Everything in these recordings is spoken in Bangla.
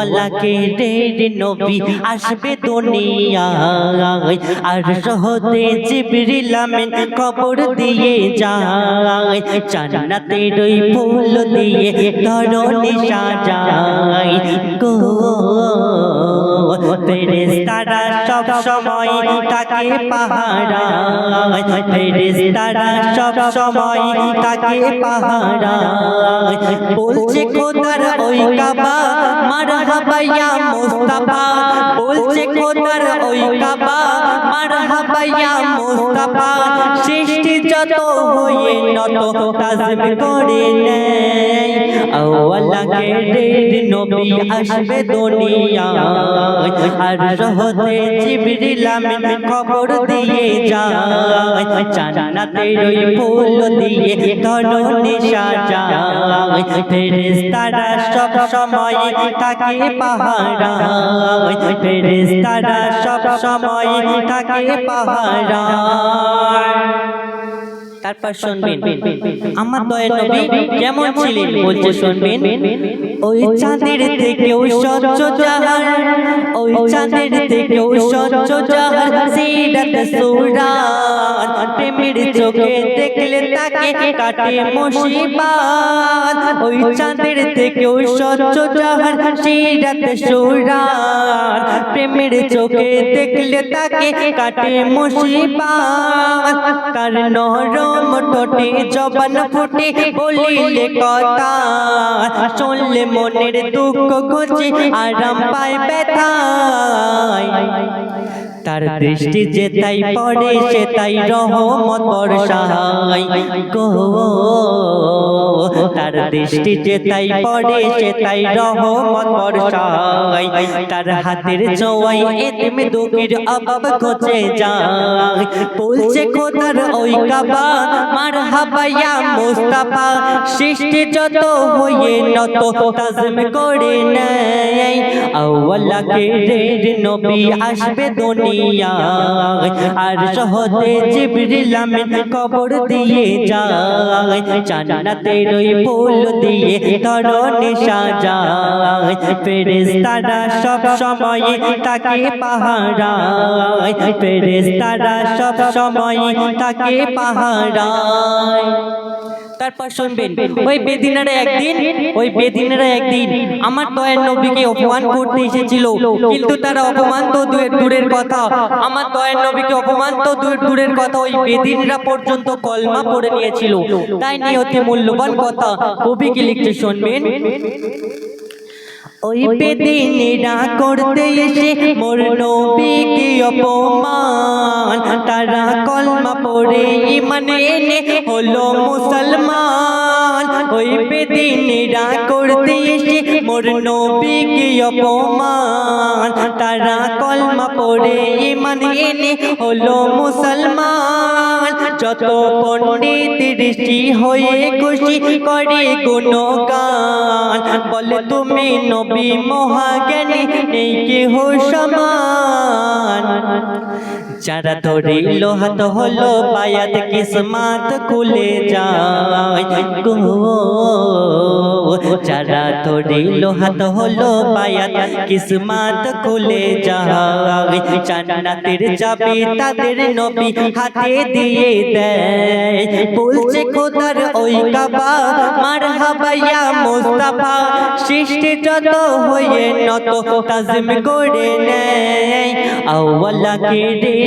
আল্লাহকে রে নবী আসবে দুনিয়ায় আর সহতে জিবরিল আমিন কবর দিয়ে যায়, জান্নাতের ওই ফুল দিয়ে ধরণী সাজায়। গো, ফেরেশতারা সব সময় তাকে পাহারায় ফেরেশতারা সব সময় তাকে পাহারায় বলছে খোদার ওই কাবা মারহাবা ইয়া মুস্তাফা। বলছে খোদার ওই কাবা মারহাবা ইয়া মুস্তাফা। সৃষ্টি যত হয়ে নত তাজম করে নেয়। আল্লাহকে রেড নবী আসবে দুনিয়ায়, আর রহতে জিবরিল আমিন খবর দিয়ে যায়। জান্নাতের ওই ফুল দিয়ে ধরণী সাজায় ফেরেশতারা সব সময় তাকে পাহারায় ফেরেশতারা সব সময় তাকে পাহারায় তারপর শুনবেন। আমার দয়ের নবী কেমন ছিলেন বলছে শুনবেন। ওই চাঁদের থেকেও স্বচ্ছ জাহার ওই চাঁদের থেকেও স্বচ্ছ জাহার সিরাত সুরাত প্রেমের চোখে দেখলে তাকে কাটে মুসিবাত ওই চাঁদের থেকেও স্বচ্ছ জাহার সিরাত সুরাত প্রেমের চোখে দেখলে তাকে কাটে মুসিবাত তার নরম ঠোঁটে জবান ফুটে বলিলে কথা শুনলে মনের দুঃখ ঘুচে আরাম পায় ব্যথায়। তার দৃষ্টি যে তাই পড়ে, সে তাই রহমত বর্ষায়। গো, তার দৃষ্টি যে তাই পড়ে, সে তাই রহমত বর্ষায়। তার হাতের জোয়াই এতিম দুঃখের অভাব ঘচে যায়। বলছে, খোদার ওই কাবা মার হাবাইয়া মুস্তাফা, সৃষ্টি যত হয়ে নত, তাজম করে নেয়। আওয়ালাকে রের নবী আসবে দুনিয়ায়। আর সহতে জিবরিল আমিন কবর দিয়ে যায়। জান্নাতের ওই ফুল দিয়ে ধরণী সাজায়। ফেরেশতারা সব সময় তাকে পাহারায়। ফেরেশতারা সব সময় তাকে পাহারায়। তারপর শুনবেন ওই বেদিনারা একদিন ওই বেদিনারা একদিন। আমার দয়ের নবীকে অপমান করতে এসেছিল। কিন্তু তারা অপমান তো দূরের কথা। আমার দয়ের নবীকে অপমান তো দূর দূরের কথা ওই বেদিনরা পর্যন্ত কলমা পড়ে নিয়েছিল। তাই নিয়ে অতি মূল্যবান কথা। কবি কি লিখতে শুনবেন? ওই বেদিনীরা করতে এসে মোর নবীকে অপমান। তারা কলমা পড়ে ইমান এনে হলো মুসলমান। ওই বেদিনীরা করতে এসে মোর নবীকে অপমান। তারা কলমা পড়ে ইমান এনে হলো মুসলমান। যত পণ্ডিত হয়ে খুশি করে গুণগান। বলে তুমি নবী মহাজ্ঞানী নেই কেহ সমান? যারা ধরে লোহাত হলো পায়াত কিসমাত খুলে যায়। যারা ধরে লোহাত হলো পায়াত কিসমাত খুলে যায়। জান্নাতের চাবি তাদের নবী হাতে দিয়ে দেয়। বলছে, খোদার ওই কাবা মার হাবাইয়া মুস্তাফা সৃষ্টি যত হয়ে নত তাজিম করে নেয়। আওয়ালাকে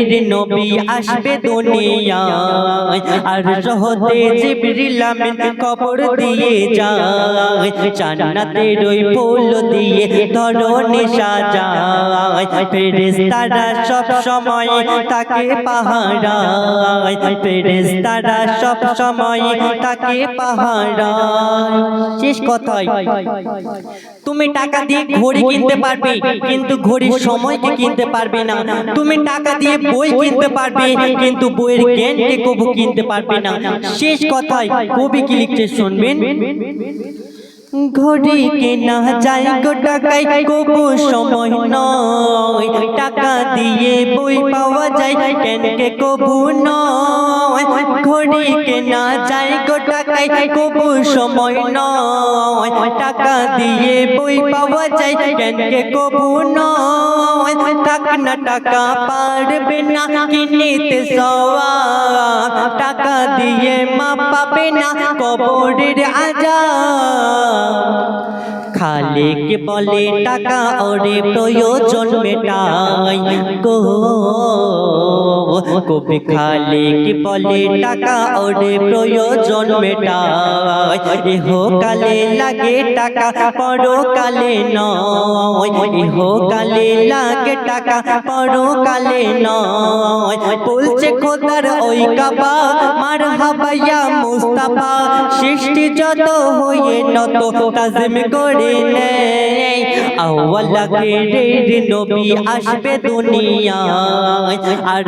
রের নবী আসবে দুনিয়ায় আর রহতে জিবরিল আমিন কবর দিয়ে যায়। জান্নাতের ওই ফুল দিয়ে ধরণী সাজায়। ফেরেশতারা সব সময় তাকে পাহারায়। ফেরেশতারা সব সময় তাকে পাহারায়। শেষ কথায়। তুমি টাকা দিয়ে ঘড়ি কিনতে পারবে কিন্তু ঘড়ির সময়কে কিনতে পারবে না। তুমি টাকা দিয়ে বই কিনতে পারবে কিন্তু বইয়ের জ্ঞানকে কবু কিনতে পারবে না। শেষ কথায় কবি কি লিখতে শুনবেন? ঘড়ি কেনা যায় গো টাকায় কবু সময় নয়। টাকা দিয়ে বই পাওয়া যায় কেনকে কবু নয়। ঘড়ি কেনা যায় গো টাকায়, কবু সময় নয়। টাকা দিয়ে বই পাওয়া যায় কেনকে কবু নয়। থাক না টাকা পারবে না কিনিতে সওয়া টাকা দিয়ে মা পাবে না কবরের আজাব। খালিক বলে টাকা ওরে প্রয়োজন মেটাই। গো কবি খালিক বলে টাকা ওরে প্রয়োজন মেটাই। এহ কালে লাগে টাকা পরো কালে নয়। এহ কালে লাগে টাকা পরো কালে নয়। বলছে খোদার ওই কাবা মার হাবাইয়া মুস্তাফা। সৃষ্টি যত হয়ে নত তাজিম করে নেয়। আওয়ালাকের নবী আসবে দুনিয়ায়, আর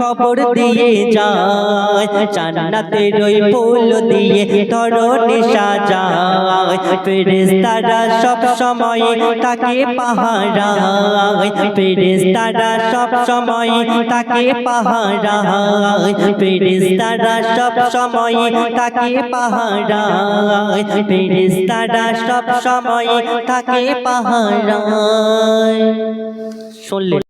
খবর দিয়ে যায়, জান্নাতের ওই ফুল দিয়ে ধরণি সাজায়। ফেরেশতারা সব সময় তাকে পাহারায়, ফেরেশতারা সব সময় তাকে পাহারায়, ফেরেশতারা সব সময় তাকে পাহারায়, ফেরেশতারা সব সময় তাকে পাহারায় শুনলেন